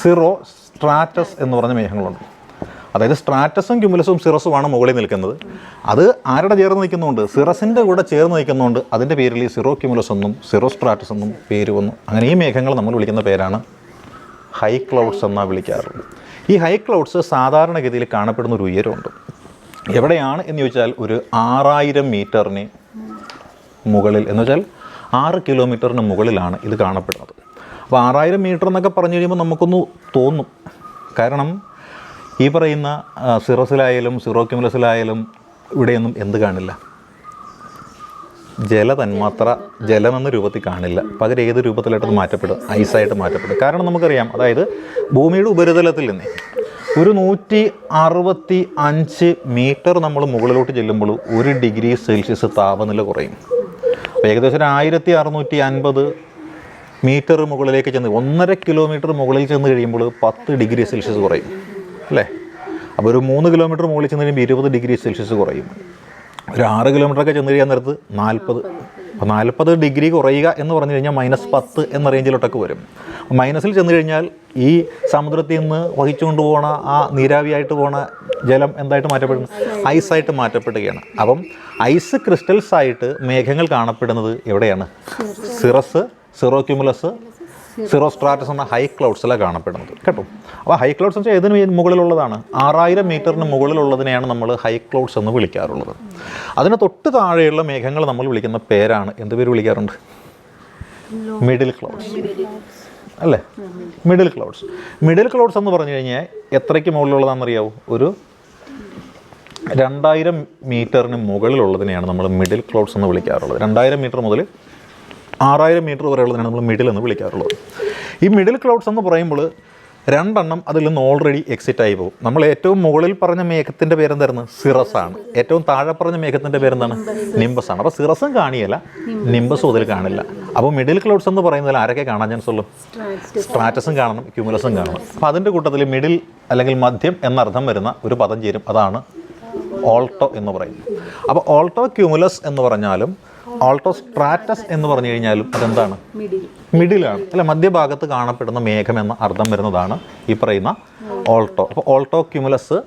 സിറോ സ്ട്രാറ്റസ് എന്ന് പറഞ്ഞ മേഘങ്ങളുണ്ട്. അതായത് സ്ട്രാറ്റസും ക്യുമുലസും സിറസുമാണ് മുകളിൽ നിൽക്കുന്നത്. അത് ആരുടെ ചേർന്ന് നിൽക്കുന്നുണ്ട്? സിറസിന്റെ കൂടെ ചേർന്ന് നിൽക്കുന്നുണ്ട്. അതിന്റെ പേരിൽ ഈ സിറോ ക്യുമുലസ് എന്നും സിറോ സ്ട്രാറ്റസ് എന്നും പേര് വന്നു. അങ്ങനെ ഈ മേഘങ്ങൾ നമ്മൾ വിളിക്കുന്ന പേരാണ് ഹൈ ക്ലൗഡ്സ് എന്നാണ് വിളിക്കാറുള്ളത്. ഈ ഹൈ ക്ലൗഡ്സ് സാധാരണഗതിയിൽ കാണപ്പെടുന്ന ഒരു ഉയരമുണ്ട്. എവിടെയാണ് എന്ന് ചോദിച്ചാൽ ഒരു ആറായിരം മീറ്ററിന് മുകളിൽ എന്ന് വെച്ചാൽ ആറ് കിലോമീറ്ററിന് മുകളിലാണ് ഇത് കാണപ്പെടുന്നത്. അപ്പോൾ ആറായിരം മീറ്റർ എന്നൊക്കെ പറഞ്ഞു കഴിയുമ്പോൾ നമുക്കൊന്ന് തോന്നും. കാരണം ഈ പറയുന്ന സിറസിലായാലും സിറോ ക്യുമുലസിലായാലും ഇവിടെയൊന്നും എന്ത് കാണില്ല. ജല തന്മാത്ര ജലമെന്ന രൂപത്തിൽ കാണില്ല. പകരം ഏത് രൂപത്തിലായിട്ട് മാറ്റപ്പെടും? ഐസായിട്ട് മാറ്റപ്പെടും. കാരണം നമുക്കറിയാം അതായത് ഭൂമിയുടെ ഉപരിതലത്തിൽ നിന്ന് ഒരു നൂറ്റി അറുപത്തി അഞ്ച് മീറ്റർ നമ്മൾ മുകളിലോട്ട് ചെല്ലുമ്പോൾ ഒരു ഡിഗ്രി സെൽഷ്യസ് താപനില കുറയും. അപ്പോൾ ഏകദേശം ഒരു ആയിരത്തി അറുന്നൂറ്റി അൻപത് മീറ്റർ മുകളിലേക്ക് ചെന്ന് ഒന്നര കിലോമീറ്റർ മുകളിൽ ചെന്ന് കഴിയുമ്പോൾ പത്ത് ഡിഗ്രി സെൽഷ്യസ് കുറയും. അല്ലേ? അപ്പോൾ ഒരു മൂന്ന് കിലോമീറ്റർ മുകളിൽ ചെന്ന് കഴിയുമ്പോൾ ഇരുപത് ഡിഗ്രി സെൽഷ്യസ് കുറയും. ഒരു ആറ് കിലോമീറ്ററൊക്കെ ചെന്ന് കഴിയാൻ നേരത്ത് നാൽപ്പത് അപ്പോൾ നാൽപ്പത് ഡിഗ്രി കുറയുക എന്ന് പറഞ്ഞു കഴിഞ്ഞാൽ മൈനസ് പത്ത് എന്ന റേഞ്ചിലോട്ടൊക്കെ വരും. മൈനസിൽ ചെന്ന് കഴിഞ്ഞാൽ ഈ സമുദ്രത്തിൽ നിന്ന് വഹിച്ചുകൊണ്ട് പോണ ആ നീരാവിയായിട്ട് പോണ ജലം എന്തായിട്ട് മാറ്റപ്പെടുന്നു ഐസായിട്ട് മാറ്റപ്പെടുകയാണ്. അപ്പം ഐസ് ക്രിസ്റ്റൽസ് ആയിട്ട് മേഘങ്ങൾ കാണപ്പെടുന്നത് എവിടെയാണ്? സിറസ് സിറോക്യുമുലസ് സിറോസ്ട്രാറ്റസ് എന്ന ഹൈ ക്ലൗഡ്സിലാണ് കാണപ്പെടുന്നത്. കേട്ടോ? അപ്പോൾ ഹൈ ക്ലൗഡ്സ് എന്ന് വെച്ചാൽ ഏതിന് മുകളിലുള്ളതാണ്? ആറായിരം മീറ്ററിന് മുകളിലുള്ളതിനെയാണ് നമ്മൾ ഹൈ ക്ലൗഡ്സ് എന്ന് വിളിക്കാറുള്ളത്. അതിന് തൊട്ട് താഴെയുള്ള മേഘങ്ങൾ നമ്മൾ വിളിക്കുന്ന പേരാണ്. എന്ത് പേര് വിളിക്കാറുണ്ട്? മിഡിൽ ക്ലൗഡ്സ് അല്ലേ? മിഡിൽ ക്ലൗഡ്സ് മിഡിൽ ക്ലൗഡ്സ് എന്ന് പറഞ്ഞു കഴിഞ്ഞാൽ എത്രയ്ക്ക് മുകളിലുള്ളതാണെന്നറിയാവോ? ഒരു രണ്ടായിരം മീറ്ററിന് മുകളിലുള്ളതിനെയാണ് നമ്മൾ മിഡിൽ ക്ലൗഡ്സ് എന്ന് വിളിക്കാറുള്ളത്. രണ്ടായിരം മീറ്റർ മുതൽ ആറായിരം മീറ്റർ വരെയുള്ളതിനാണ് നമ്മൾ മിഡിൽ എന്ന് വിളിക്കാറുള്ളത്. ഈ മിഡിൽ ക്ലൗഡ്സ് എന്ന് പറയുമ്പോൾ രണ്ടെണ്ണം അതിൽ നിന്ന് ഓൾറെഡി എക്സിറ്റ് ആയി പോകും. നമ്മൾ ഏറ്റവും മുകളിൽ പറഞ്ഞ മേഘത്തിന്റെ പേരെന്തായിരുന്നു? സിറസ് ആണ് ഏറ്റവും താഴെ പറഞ്ഞ മേഘത്തിന്റെ പേരെന്താണ്? നിംബസ് ആണ് അപ്പോൾ സിറസും കാണിയല്ല നിംബസും അതിൽ കാണില്ല. അപ്പോൾ മിഡിൽ ക്ലൗഡ്സ് എന്ന് പറയുന്നതിൽ ആരൊക്കെ കാണാൻ ചാൻസ് ഉള്ളൂ? സ്ട്രാറ്റസും കാണണം ക്യൂമുലസും കാണണം. അപ്പോൾ അതിന്റെ കൂട്ടത്തിൽ മിഡിൽ അല്ലെങ്കിൽ മധ്യം എന്നർത്ഥം വരുന്ന ഒരു പദം ചേരും. അതാണ് ഓൾട്ടോ എന്ന് പറയുന്നത്. അപ്പോൾ ഓൾട്ടോ ക്യൂമുലസ് എന്ന് പറഞ്ഞാലും ഓൾട്ടോ സ്ട്രാറ്റസ് എന്ന് പറഞ്ഞു കഴിഞ്ഞാലും അതെന്താണ്? മിഡിലാണ്. അല്ല മധ്യഭാഗത്ത് കാണപ്പെടുന്ന മേഘം എന്ന അർത്ഥം വരുന്നതാണ് ഈ പറയുന്ന ഓൾട്ടോ അപ്പോൾ ഓൾട്ടോ ക്യുമുലസ്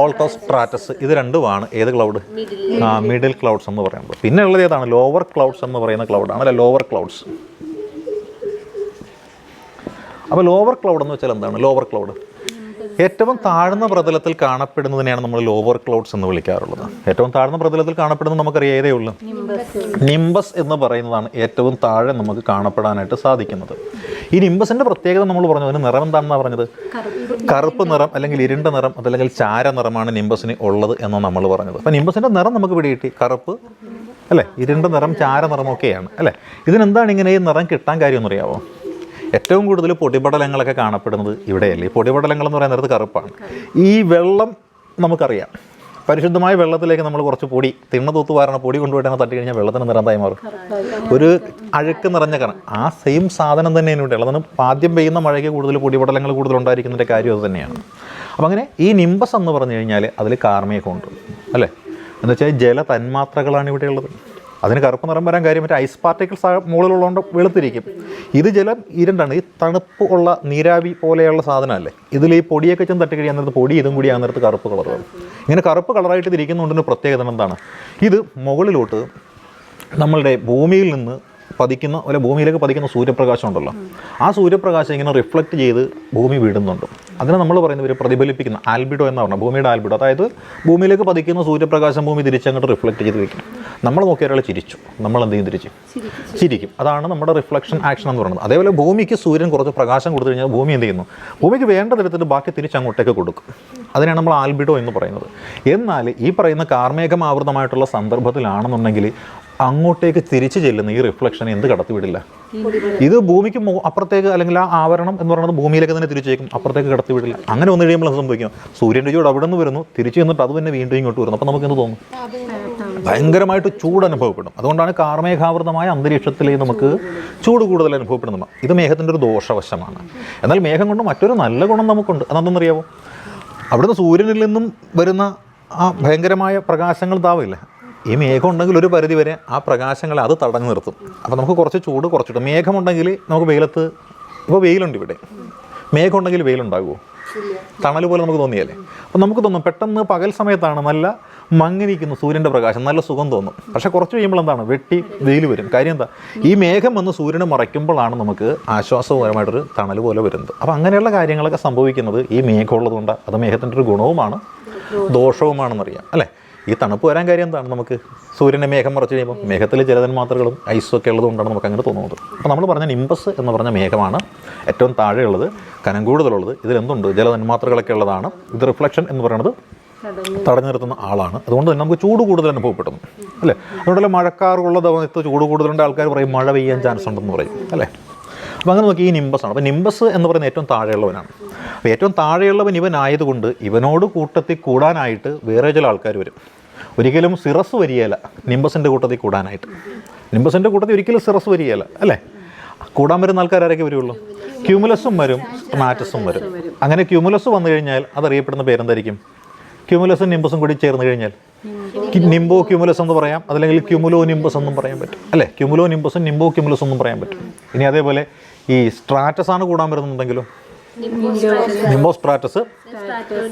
ഓൾട്ടോ സ്ട്രാറ്റസ് ഇത് രണ്ടുമാണ്. ഏത് ക്ലൗഡ്? ആ മിഡിൽ ക്ലൗഡ്സ് എന്ന് പറയുന്നത്. പിന്നെ ഉള്ളത് ഏതാണ്? ലോവർ ക്ലൗഡ്സ് എന്ന് പറയുന്ന ക്ലൗഡാണ്. അല്ലെ ലോവർ ക്ലൗഡ്സ്. അപ്പോൾ ലോവർ ക്ലൗഡ് എന്ന് വെച്ചാൽ എന്താണ്? Lower cloud. ഏറ്റവും താഴ്ന്ന പ്രതലത്തിൽ കാണപ്പെടുന്നതിനെയാണ് നമ്മൾ ലോവർ ക്ലൗഡ്സ് എന്ന് വിളിക്കാറുള്ളത്. ഏറ്റവും താഴ്ന്ന പ്രതലത്തിൽ കാണപ്പെടുന്നത് നമുക്കറിയാം ഏതേ ഉള്ളൂ? നിംബസ് എന്ന് പറയുന്നതാണ് ഏറ്റവും താഴെ നമുക്ക് കാണപ്പെടാനായിട്ട് സാധിക്കുന്നത്. ഈ നിംബസിന്റെ പ്രത്യേകത നമ്മൾ പറഞ്ഞു അതിന് നിറം എന്താണെന്നാണ് പറഞ്ഞത്? കറുപ്പ് നിറം അല്ലെങ്കിൽ ഇരുണ്ട നിറം അതല്ലെങ്കിൽ ചാര നിറമാണ് നിംബസിന് ഉള്ളത് എന്ന് നമ്മൾ പറഞ്ഞത്. അപ്പം നിംബസിന്റെ നിറം നമുക്ക് പിടികിട്ടി കറുപ്പ് അല്ലേ? ഇരുണ്ട നിറം ചാര നിറമൊക്കെയാണ് അല്ലേ? ഇതിനെന്താണ് ഇങ്ങനെ ഈ നിറം കിട്ടാൻ കാര്യം എന്നറിയാവോ ഏറ്റവും കൂടുതൽ പൊടിപടലങ്ങളൊക്കെ കാണപ്പെടുന്നത് ഇവിടെയല്ലേ? പൊടിപടലങ്ങൾ എന്ന് പറയുന്നത് കറുപ്പാണ്. ഈ വെള്ളം നമുക്കറിയാം. പരിശുദ്ധമായ വെള്ളത്തിലേക്ക് നമ്മൾ കുറച്ച് പൊടി തിണ്ണ തൂത്ത് വാരണ പൊടി കൊണ്ടുപോയിട്ട് തട്ടി കഴിഞ്ഞാൽ വെള്ളത്തിന് നിറന്തായി മാറും. ഒരു അഴുക്ക് നിറഞ്ഞ കണം. ആ സെയിം സാധനം തന്നെ ഇവിടെ ഉള്ളത് ആദ്യം പെയ്യുന്ന മഴയ്ക്ക് കൂടുതൽ പൊടിപടലങ്ങൾ കൂടുതൽ ഉണ്ടായിരിക്കുന്നതിന്റെ കാര്യം അത് തന്നെയാണ്. അപ്പം അങ്ങനെ ഈ നിംബസ് എന്ന് പറഞ്ഞു കഴിഞ്ഞാൽ അതിൽ കാർമേഘമുണ്ട് അല്ലേ? എന്ന് വെച്ചാൽ ജല തന്മാത്രകളാണ് ഇവിടെ ഉള്ളത് അതിന് കറുപ്പ് നിറം വരാൻ കാര്യം മറ്റേ ഐസ് പാർട്ടിക്കിൾസ് മുകളിലുള്ളതുകൊണ്ട് വെളുത്തിരിക്കും. ഇത് ജലം ഇരണ്ടാണ്. ഈ തണുപ്പ് ഉള്ള നീരാവി പോലെയുള്ള സാധനമല്ലേ? ഇതിൽ ഈ പൊടിയൊക്കെ ചെന്ന് തട്ടി കഴിയാൻ നേരത്ത് പൊടി ഇതും കൂടി ആ നേരത്ത് കറുപ്പ് കളർ വരും. ഇങ്ങനെ കറുപ്പ് കളറായിട്ട് ഇത് പ്രത്യേകത എന്താണ്? ഇത് മുകളിലോട്ട് നമ്മളുടെ ഭൂമിയിൽ നിന്ന് പതിക്കുന്ന അല്ലെ ഭൂമിയിലേക്ക് പതിക്കുന്ന സൂര്യപ്രകാശം ഉണ്ടല്ലോ. ആ സൂര്യപ്രകാശം ഇങ്ങനെ റിഫ്ലക്റ്റ് ചെയ്ത് ഭൂമി വീടുന്നുണ്ട് അതിനെ നമ്മൾ പറയുന്നത് പ്രതിഫലിപ്പിക്കുന്ന ആൽബിഡോ എന്ന് പറഞ്ഞാൽ ഭൂമിയുടെ ആൽബിഡോ. അതായത് ഭൂമിയിലേക്ക് പതിക്കുന്ന സൂര്യപ്രകാശം ഭൂമി തിരിച്ചങ്ങോട്ട് റിഫ്ലക്റ്റ് ചെയ്ത് വയ്ക്കും നമ്മൾ നോക്കിയ ഒരാൾ ചിരിച്ചു. നമ്മൾ എന്ത് ചെയ്യും? തിരിച്ച് ചിരിക്കും. അതാണ് നമ്മുടെ റിഫ്ലക്ഷൻ ആക്ഷൻ എന്ന് പറയുന്നത്. അതേപോലെ ഭൂമിക്ക് സൂര്യൻ കുറച്ച് പ്രകാശം കൊടുത്തു കഴിഞ്ഞാൽ ഭൂമി എന്ത് ചെയ്യുന്നു? ഭൂമിക്ക് വേണ്ട തരത്തിൽ ബാക്കി തിരിച്ച് അങ്ങോട്ടേക്ക് കൊടുക്കും. അതിനാണ് നമ്മൾ ആൽബിഡോ എന്ന് പറയുന്നത്. എന്നാൽ ഈ പറയുന്ന കാർമേഘം ആവൃതമായിട്ടുള്ള സന്ദർഭത്തിലാണെന്നുണ്ടെങ്കിൽ അങ്ങോട്ടേക്ക് തിരിച്ചു ചെല്ലുന്ന ഈ റിഫ്ലക്ഷൻ എന്ത് കടത്തിവിടില്ല? ഇത് ഭൂമിക്ക് അപ്പുറത്തേക്ക് അല്ലെങ്കിൽ ആ ആവരണം എന്ന് പറയുന്നത് ഭൂമിയിലേക്ക് തന്നെ തിരിച്ചേക്കും അപ്പുറത്തേക്ക് കടത്തിവിടില്ല. അങ്ങനെ വന്നു കഴിയുമ്പോൾ അത് സംഭവിക്കും? സൂര്യന്റെ ചൂട് അവിടെ നിന്ന് വരുന്നു തിരിച്ചു ചെന്നിട്ട് അത് തന്നെ വീണ്ടും ഇങ്ങോട്ട് വരുന്നു. അപ്പോൾ നമുക്ക് എന്ത് തോന്നും? ഭയങ്കരമായിട്ട് ചൂട് അനുഭവപ്പെടും. അതുകൊണ്ടാണ് കാർമേഘാവൃതമായ അന്തരീക്ഷത്തിൽ നമുക്ക് ചൂട് കൂടുതൽ അനുഭവപ്പെടുന്നത്. ഇത് മേഘത്തിന്റെ ഒരു ദോഷവശമാണ്. എന്നാൽ മേഘം കൊണ്ട് മറ്റൊരു നല്ല ഗുണം നമുക്കുണ്ട്. അതെന്തെന്നറിയാവോ? അവിടുന്ന് സൂര്യനിൽ നിന്നും വരുന്ന ആ ഭയങ്കരമായ പ്രകാശങ്ങൾ താവില്ല ഈ മേഘം ഉണ്ടെങ്കിൽ ഒരു പരിധി വരെ ആ പ്രകാശങ്ങളെ അത് തടഞ്ഞു നിർത്തും. അപ്പോൾ നമുക്ക് കുറച്ച് ചൂട് കുറച്ചിട്ട് മേഘമുണ്ടെങ്കിൽ നമുക്ക് വെയിലത്ത് ഇപ്പോൾ വെയിലുണ്ട് ഇവിടെ. മേഘം ഉണ്ടെങ്കിൽ വെയിലുണ്ടാകുമോ തണൽ പോലെ നമുക്ക് തോന്നിയല്ലേ? അപ്പം നമുക്ക് തോന്നും പെട്ടെന്ന് പകൽ സമയത്താണ് നല്ല മങ്ങിരിക്കുന്നു സൂര്യന്റെ പ്രകാശം നല്ല സുഖം തോന്നും. പക്ഷേ കുറച്ച് കഴിയുമ്പോൾ എന്താണ്? വെട്ടി വെയിൽ വരും. കാര്യം എന്താ? ഈ മേഘം വന്ന് സൂര്യനെ മറയ്ക്കുമ്പോഴാണ് നമുക്ക് ആശ്വാസപരമായിട്ടൊരു തണൽ പോലെ വരുന്നത്. അപ്പോൾ അങ്ങനെയുള്ള കാര്യങ്ങളൊക്കെ സംഭവിക്കുന്നത് ഈ മേഘം ഉള്ളതുകൊണ്ട് അത് മേഘത്തിന്റെ ഒരു ഗുണവുമാണ് ദോഷവുമാണെന്നറിയാം. അല്ലേ? ഈ തണുപ്പ് വരാൻ കാര്യം എന്താണ്? നമുക്ക് സൂര്യനെ മേഘം മറച്ചു കഴിയുമ്പോൾ മേഘത്തിൽ ജലതന്മാത്രകളും ഐസും ഒക്കെ ഉള്ളതുകൊണ്ടാണ് നമുക്ക് അങ്ങനെ തോന്നുന്നത്. അപ്പോൾ നമ്മൾ പറഞ്ഞ നിംബസ് എന്ന് പറഞ്ഞ മേഘമാണ് ഏറ്റവും താഴെയുള്ളത് കനം കൂടുതലുള്ളത്. ഇതിലെന്തുണ്ട് ജലതന്മാത്രകളൊക്കെ ഉള്ളതാണ്. ഇത് റിഫ്ലക്ഷൻ എന്ന് പറയുന്നത് തടഞ്ഞു നിർത്തുന്ന ആളാണ്. അതുകൊണ്ട് തന്നെ നമുക്ക് ചൂട് കൂടുതൽ അനുഭവപ്പെടുന്നു. അല്ലേ? അതുകൊണ്ടല്ലേ മഴക്കാറുള്ള ദിവസത്ത് ചൂട് കൂടുതലുണ്ട് ആൾക്കാർ പറയും മഴ പെയ്യാൻ ചാൻസ് ഉണ്ടെന്ന് പറയും. അല്ലേ? അപ്പോൾ അങ്ങനെ നോക്കി ഈ നിംബസ് ആണ്. അപ്പോൾ നിംബസ് എന്ന് പറയുന്നത് ഏറ്റവും താഴെയുള്ളവനാണ്. അപ്പോൾ ഏറ്റവും താഴെയുള്ളവൻ ഇവനായതുകൊണ്ട് ഇവനോട് കൂട്ടത്തിൽ കൂടാനായിട്ട് വേറെ ചില ആൾക്കാർ വരും. ഒരിക്കലും സിറസ് വരികയില്ല. നിംബസിന്റെ കൂട്ടത്തിൽ കൂടാനായിട്ട്. നിംബസിന്റെ കൂട്ടത്തിൽ ഒരിക്കലും സിറസ് വരികയില്ല അല്ലേ? കൂടാൻ വരുന്ന ആൾക്കാർ ആരൊക്കെ വരുള്ളൂ? ക്യൂമുലസും വരും സ്ട്രാറ്റസും വരും. അങ്ങനെ ക്യൂമുലസ് വന്നു കഴിഞ്ഞാൽ അതറിയപ്പെടുന്ന പേരെന്തായിരിക്കും? ക്യൂമുലസും നിംബസും കൂടി ചേർന്ന് കഴിഞ്ഞാൽ? നിംബോ ക്യൂമുലസ് എന്ന് പറയാം അതല്ലെങ്കിൽ ക്യൂമുലോ നിംബസ് എന്നും പറയാൻ പറ്റും അല്ലേ? ക്യൂമുലോ നിംബസും നിംബോ ക്യൂമുലസ് എന്നും പറയാൻ പറ്റും. ഇനി അതേപോലെ ഈ സ്ട്രാറ്റസ് ആണ് കൂടാൻ വരുന്നുണ്ടെങ്കിലോ നിംബോ പ്രാറ്റസ്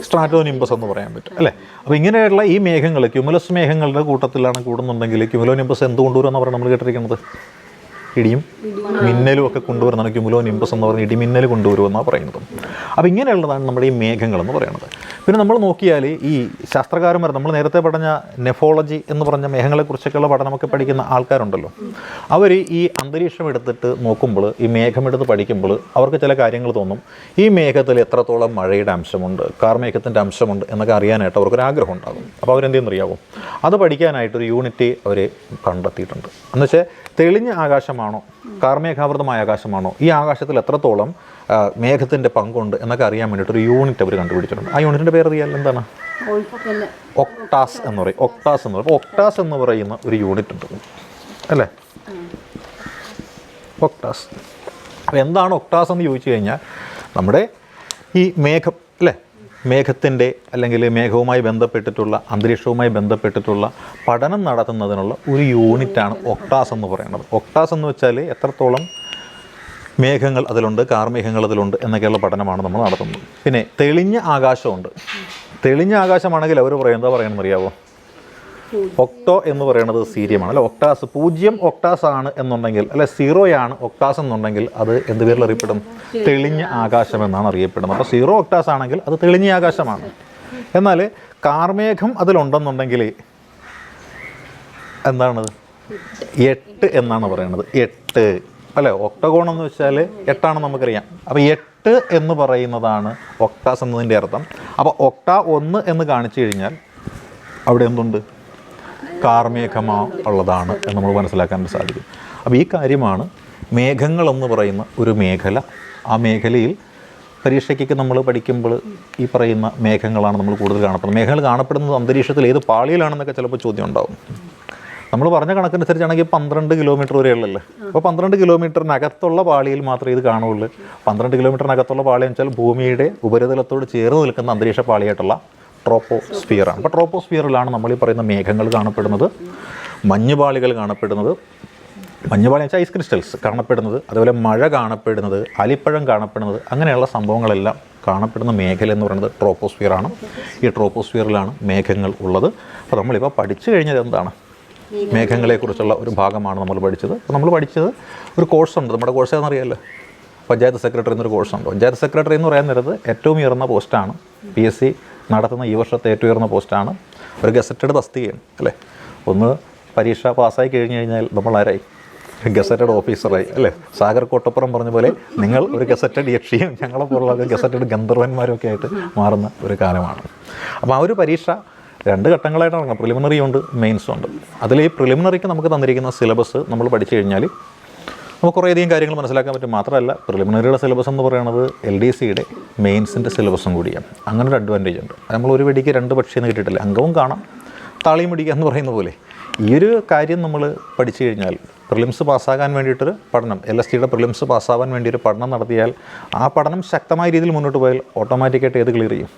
സ്ട്രാറ്റോ നിംബസ് എന്ന് പറയാൻ പറ്റും അല്ലേ? അപ്പോൾ ഇങ്ങനെയുള്ള ഈ മേഘങ്ങൾ ക്യുമുലസ് മേഘങ്ങളുടെ കൂട്ടത്തിലാണ് കൂടുന്നുണ്ടെങ്കിൽ ക്യുമുലോ നിംബസ് എന്ത് കൊണ്ടുവരുമെന്ന് പറഞ്ഞാൽ നമ്മൾ കേട്ടിരിക്കുന്നത്? ഇടിയും മിന്നലും ഒക്കെ കൊണ്ടുവരുന്നതാണ് ക്യുമുലോ നിംബസ് എന്ന് പറഞ്ഞ ഇടിമിന്നൽ കൊണ്ടുവരുമെന്നാണ് പറയുന്നത്. അപ്പോൾ ഇങ്ങനെയുള്ളതാണ് നമ്മുടെ ഈ മേഘങ്ങൾ എന്ന് പറയുന്നത് പിന്നെ നമ്മൾ നോക്കിയാൽ ഈ ശാസ്ത്രകാരന്മാർ നമ്മൾ നേരത്തെ പറഞ്ഞ നെഫോളജി എന്ന് പറഞ്ഞ മേഘങ്ങളെക്കുറിച്ചൊക്കെയുള്ള പഠനമൊക്കെ പഠിക്കുന്ന ആൾക്കാരുണ്ടല്ലോ. അവർ ഈ അന്തരീക്ഷം എടുത്തിട്ട് നോക്കുമ്പോൾ ഈ മേഘമെടുത്ത് പഠിക്കുമ്പോൾ അവർക്ക് ചില കാര്യങ്ങൾ തോന്നും. ഈ മേഘത്തിൽ എത്രത്തോളം മഴയുടെ അംശമുണ്ട് കാർമേഘത്തിന്റെ അംശമുണ്ട് എന്നൊക്കെ അറിയാനായിട്ട് അവർക്കൊരു ആഗ്രഹം ഉണ്ടാകും. അപ്പോൾ അവരെന്ത് ചെയ്യുന്നറിയാവും അത് പഠിക്കാനായിട്ടൊരു യൂണിറ്റ് അവർ കണ്ടെത്തിയിട്ടുണ്ട്. എന്നുവെച്ചാൽ തെളിഞ്ഞ ആകാശമാണോ കാർമേഘാവൃതമായ ആകാശമാണോ ഈ ആകാശത്തിൽ എത്രത്തോളം മേഘത്തിന്റെ പങ്കുണ്ട് എന്നൊക്കെ അറിയാൻ വേണ്ടിയിട്ട് ഒരു യൂണിറ്റ് അവർ കണ്ടുപിടിച്ചിട്ടുണ്ട്. ആ യൂണിറ്റിന്റെ പേര് അറിയാമല്ലോ എന്താണ്? ഒക്ടാസ് എന്ന് പറയും. ഒക്ടാസ് എന്ന് പറയും. ഒക്ടാസ് എന്ന് പറയുന്ന ഒരു യൂണിറ്റ് ഉണ്ട്. അല്ലേ? ഒക്ടാസ് അപ്പോൾ എന്താണ് ഒക്ടാസ് എന്ന് ചോദിച്ചു കഴിഞ്ഞാൽ നമ്മുടെ ഈ മേഘം അല്ലേ? മേഘത്തിന്റെ അല്ലെങ്കിൽ മേഘവുമായി ബന്ധപ്പെട്ടിട്ടുള്ള അന്തരീക്ഷവുമായി ബന്ധപ്പെട്ടിട്ടുള്ള പഠനം നടത്തുന്നതിനുള്ള ഒരു യൂണിറ്റാണ് ഒക്ടാസ് എന്ന് പറയുന്നത്. ഒക്ടാസ് എന്ന് വെച്ചാൽ എത്രത്തോളം മേഘങ്ങൾ അതിലുണ്ട് കാർമേഘങ്ങൾ അതിലുണ്ട് എന്നൊക്കെയുള്ള പഠനമാണ് നമ്മൾ നടത്തുന്നത്. പിന്നെ തെളിഞ്ഞ ആകാശമുണ്ട്. തെളിഞ്ഞ ആകാശമാണെങ്കിൽ അവർ പറയും എന്താ പറയണമെന്ന് അറിയാവോ? ഒക്ടോ എന്ന് പറയുന്നത് സീരിയമാണ്. അല്ലെ ഒക്ടാസ് പൂജ്യം ഒക്ടാസ് ആണ് എന്നുണ്ടെങ്കിൽ അല്ലെ സീറോയാണ് ഒക്ടാസ് എന്നുണ്ടെങ്കിൽ അത് എന്ത് പേരിൽ അറിയപ്പെടും? തെളിഞ്ഞ ആകാശം എന്നാണ് അറിയപ്പെടുന്നത്. അപ്പോൾ സീറോ ഒക്ടാസ് ആണെങ്കിൽ അത് തെളിഞ്ഞ ആകാശമാണ്. എന്നാൽ കാർമേഘം അതിലുണ്ടെന്നുണ്ടെങ്കിൽ എന്താണത് എട്ട് എന്നാണ് പറയുന്നത് എട്ട്. അല്ലേ ഒക്ടഗോൺ എന്ന് വെച്ചാൽ എട്ടാണെന്ന് നമുക്കറിയാം. അപ്പോൾ എട്ട് എന്ന് പറയുന്നതാണ് ഒക്ടാസ് എന്നതിന്റെ അർത്ഥം. അപ്പോൾ ഒക്ട ഒന്ന് എന്ന് കാണിച്ചു കഴിഞ്ഞാൽ അവിടെ എന്തുണ്ട്? കാർമേഘമാ ഉള്ളതാണ് എന്ന് നമ്മൾ മനസ്സിലാക്കാൻ സാധിക്കും. അപ്പോൾ ഈ കാര്യമാണ് മേഘങ്ങൾ എന്ന് പറയുന്ന ഒരു മേഖല. ആ മേഖലയിൽ പരീക്ഷയ്ക്കൊക്കെ നമ്മൾ പഠിക്കുമ്പോൾ ഈ പറയുന്ന മേഘങ്ങളാണ് നമ്മൾ കൂടുതൽ കാണപ്പെടുന്നത്. മേഘങ്ങൾ കാണപ്പെടുന്നത് അന്തരീക്ഷത്തിൽ ഏത് പാളിയിലാണെന്നൊക്കെ ചിലപ്പോൾ ചോദ്യം ഉണ്ടാവും. നമ്മൾ പറഞ്ഞ കണക്കനുസരിച്ചാണെങ്കിൽ പന്ത്രണ്ട് കിലോമീറ്റർ വരെയുള്ളല്ലേ? അപ്പോൾ പന്ത്രണ്ട് കിലോമീറ്ററിനകത്തുള്ള പാളിയിൽ മാത്രമേ ഇത് കാണുള്ളൂ പന്ത്രണ്ട് കിലോമീറ്ററിനകത്തുള്ള പാളി എന്ന് വെച്ചാൽ ഭൂമിയുടെ ഉപരിതലത്തോട് ചേർന്ന് നിൽക്കുന്ന അന്തരീക്ഷ പാളിയായിട്ടുള്ള ട്രോപ്പോസ്ഫിയറാണ്. അപ്പോൾ ട്രോപ്പോസ്ഫിയറിലാണ് നമ്മൾ ഈ പറയുന്ന മേഘങ്ങൾ കാണപ്പെടുന്നത് മഞ്ഞുപാളികൾ കാണപ്പെടുന്നത്. മഞ്ഞുപാളി വെച്ചാൽ ഐസ് ക്രിസ്റ്റൽസ് കാണപ്പെടുന്നത് അതുപോലെ മഴ കാണപ്പെടുന്നത് അലിപ്പഴം കാണപ്പെടുന്നത് അങ്ങനെയുള്ള സംഭവങ്ങളെല്ലാം കാണപ്പെടുന്ന മേഖല എന്ന് പറയുന്നത് ട്രോപ്പോസ്ഫിയറാണ്. ഈ ട്രോപ്പോസ്ഫിയറിലാണ് മേഘങ്ങൾ ഉള്ളത്. അപ്പോൾ നമ്മളിപ്പോൾ പഠിച്ചു കഴിഞ്ഞത് എന്താണ്? മേഘങ്ങളെക്കുറിച്ചുള്ള ഒരു ഭാഗമാണ് നമ്മൾ പഠിച്ചത്. അപ്പോൾ നമ്മൾ പഠിച്ചത് ഒരു കോഴ്സുണ്ട്. നമ്മുടെ കോഴ്സ് ഏതെന്നറിയാമല്ലോ പഞ്ചായത്ത് സെക്രട്ടറി എന്നൊരു കോഴ്സുണ്ട്. പഞ്ചായത്ത് സെക്രട്ടറി എന്ന് പറയാൻ നേരത്ത് ഏറ്റവും ഉയർന്ന പോസ്റ്റാണ് പി എസ് സി നടത്തുന്ന ഈ വർഷത്തെ ഏറ്റവും ഉയർന്ന പോസ്റ്റാണ്. ഒരു ഗസറ്റഡ് തസ്തികയാണ് അല്ലേ? ഒന്ന് പരീക്ഷ പാസ്സായി കഴിഞ്ഞ് കഴിഞ്ഞാൽ നമ്മൾ ആരായി? ഗസറ്റഡ് ഓഫീസറായി അല്ലേ? സാഗർ കോട്ടപ്പുറം പറഞ്ഞ പോലെ നിങ്ങൾ ഒരു ഗസറ്റഡ് യക്ഷിയും ഞങ്ങളെ പോലുള്ള ഗസറ്റഡ് ഗന്ധർവന്മാരും ഒക്കെ ആയിട്ട് മാറുന്ന ഒരു കാലമാണ്. അപ്പോൾ ആ ഒരു പരീക്ഷ രണ്ട് ഘട്ടങ്ങളായിട്ട് നടക്കണം പ്രിലിമിനറി ഉണ്ട് മെയിൻസും ഉണ്ട്. അതിൽ ഈ പ്രിലിമിനറിക്ക് നമുക്ക് തന്നിരിക്കുന്ന സിലബസ് നമ്മൾ പഠിച്ചു കഴിഞ്ഞാൽ നമുക്ക് കുറേയധികം കാര്യങ്ങൾ മനസ്സിലാക്കാൻ പറ്റും. മാത്രമല്ല പ്രിലിമിനറിയുടെ സിലബസ് എന്ന് പറയുന്നത് എൽ ഡി സിയുടെ മെയിൻസിന്റെ സിലബസും കൂടിയാണ്. അങ്ങനെ ഒരു അഡ്വാന്റേജ് ഉണ്ട്. നമ്മൾ ഒരു വെടിക്ക് രണ്ട് പക്ഷിയെന്ന് കിട്ടിയിട്ടില്ല അംഗവും കാണാം താളിയും പിടിക്കുക എന്ന് പറയുന്ന പോലെ. ഈ ഒരു കാര്യം നമ്മൾ പഠിച്ചു കഴിഞ്ഞാൽ പ്രിലിംസ് പാസ്സാകാൻ വേണ്ടിയിട്ടൊരു പഠനം എൽ എസ് ടിയുടെ പ്രിലിംസ് പാസ്സാവാൻ വേണ്ടി ഒരു പഠനം നടത്തിയാൽ ആ പഠനം ശക്തമായ രീതിയിൽ മുന്നോട്ട് പോയാൽ ഓട്ടോമാറ്റിക്കായിട്ട് ഏത് ക്ലിയർ ചെയ്യും?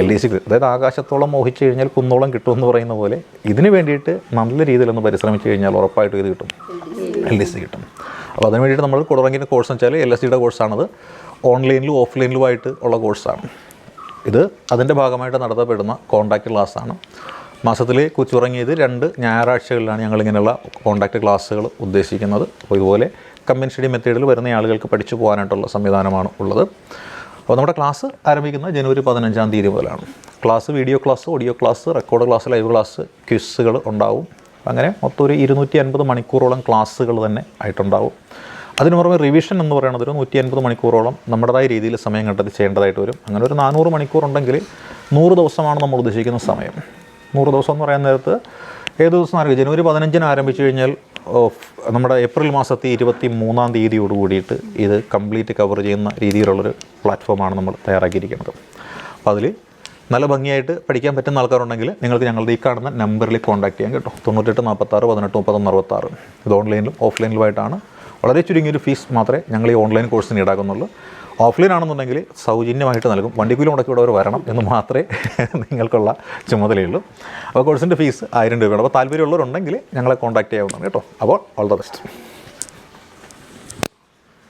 എൽ ഡി സി അതായത് ആകാശത്തോളം മോഹിച്ചു കഴിഞ്ഞാൽ കുന്നോളം കിട്ടുമെന്ന് പറയുന്ന പോലെ ഇതിന് വേണ്ടിയിട്ട് നല്ല രീതിയിലൊന്ന് പരിശ്രമിച്ചു കഴിഞ്ഞാൽ ഉറപ്പായിട്ടും ഇത് കിട്ടും. എൽ ഡി സി കിട്ടും. അപ്പോൾ അതിന് വേണ്ടിയിട്ട് നമ്മൾ കുടറങ്ങിന്റെ കോഴ്സ് എന്ന് വെച്ചാൽ എൽ എസ് സിയുടെ കോഴ്സാണത് ഓൺലൈനിലും ഓഫ്ലൈനിലുമായിട്ട് ഉള്ള കോഴ്സാണ് ഇത് അതിന്റെ ഭാഗമായിട്ട് നടത്തപ്പെടുന്ന കോണ്ടാക്ട് ക്ലാസ്സാണ് മാസത്തിൽ കൊച്ചുറങ്ങിയത് രണ്ട് ഞായറാഴ്ചകളിലാണ് ഞങ്ങൾ ഇങ്ങനെയുള്ള കോണ്ടാക്ട് ക്ലാസ്സുകൾ ഉദ്ദേശിക്കുന്നത്. അപ്പോൾ ഇതുപോലെ കമ്പൻഷടി മെത്തേഡിൽ വരുന്ന ആളുകൾക്ക് പഠിച്ചു പോകാനായിട്ടുള്ള സംവിധാനമാണ് ഉള്ളത്. അപ്പോൾ നമ്മുടെ ക്ലാസ് ആരംഭിക്കുന്നത് ജനുവരി പതിനഞ്ചാം തീയതി മുതലാണ്. Class video class audio class record class live class ക്വിസുകൾ ഉണ്ടാവും. അങ്ങനെ മൊത്തം ഒരു ഇരുന്നൂറ്റി അൻപത് മണിക്കൂറോളം ക്ലാസ്സുകൾ തന്നെ ആയിട്ടുണ്ടാവും. അതിനു പുറമെ റിവിഷൻ എന്ന് പറയുന്നത് ഒരു നൂറ്റി അൻപത് മണിക്കൂറോളം നമ്മുടേതായ രീതിയിൽ സമയം കണ്ടെത്തി ചെയ്യേണ്ടതായിട്ട് വരും. അങ്ങനെ ഒരു നാനൂറ് മണിക്കൂർ ഉണ്ടെങ്കിൽ നൂറ് ദിവസമാണ് നമ്മൾ ഉദ്ദേശിക്കുന്ന സമയം. നൂറ് ദിവസം എന്ന് പറയുന്ന നേരത്ത് ഏത് ദിവസം ആരംഭിക്കും? ജനുവരി പതിനഞ്ചിന് ആരംഭിച്ചു കഴിഞ്ഞാൽ നമ്മുടെ ഏപ്രിൽ മാസത്തെ ഇരുപത്തി മൂന്നാം തീയതിയോട് കൂടിയിട്ട് ഇത് കംപ്ലീറ്റ് കവർ ചെയ്യുന്ന രീതിയിലുള്ളൊരു പ്ലാറ്റ്ഫോമാണ് നമ്മൾ തയ്യാറാക്കിയിരിക്കുന്നത്. അപ്പോൾ അതിൽ നല്ല ഭംഗിയായിട്ട് പഠിക്കാൻ പറ്റുന്ന ആൾക്കാരുണ്ടെങ്കിൽ നിങ്ങൾക്ക് ഞങ്ങളുടെ ഈ കാണുന്ന നമ്പറിൽ കോൺടാക്ട് ചെയ്യാൻ കേട്ടോ. തൊണ്ണൂറ്റെട്ട് നാൽപ്പത്താറ് പതിനെട്ട് മുപ്പത്തൊന്ന് അറുപത്താറ്. ഇത് ഓൺലൈനിലും ഓഫ്ലൈനിലുമായിട്ടാണ്. വളരെ ചുരുങ്ങിയൊരു ഫീസ് മാത്രമേ ഞങ്ങൾ ഈ ഓൺലൈൻ കോഴ്സിന് ഈടാക്കുന്നുള്ളൂ. ഓഫ്ലൈൻ ആണെന്നുണ്ടെങ്കിൽ സൗജന്യമായിട്ട് നൽകും. വണ്ടിക്കൂലി മുടക്കി ഇവിടെ വരെ വരണം എന്ന് മാത്രമേ നിങ്ങൾക്കുള്ള ചുമതലയുള്ളൂ. അപ്പോൾ കോഴ്സിന്റെ ഫീസ് ആയിരം രൂപയാണ്. അപ്പോൾ താല്പര്യമുള്ളവരുണ്ടെങ്കിൽ ഞങ്ങളെ കോൺടാക്ട് ചെയ്യാവുന്നതാണ് കേട്ടോ. അപ്പോൾ ഓൾ ദ ബെസ്റ്റ്.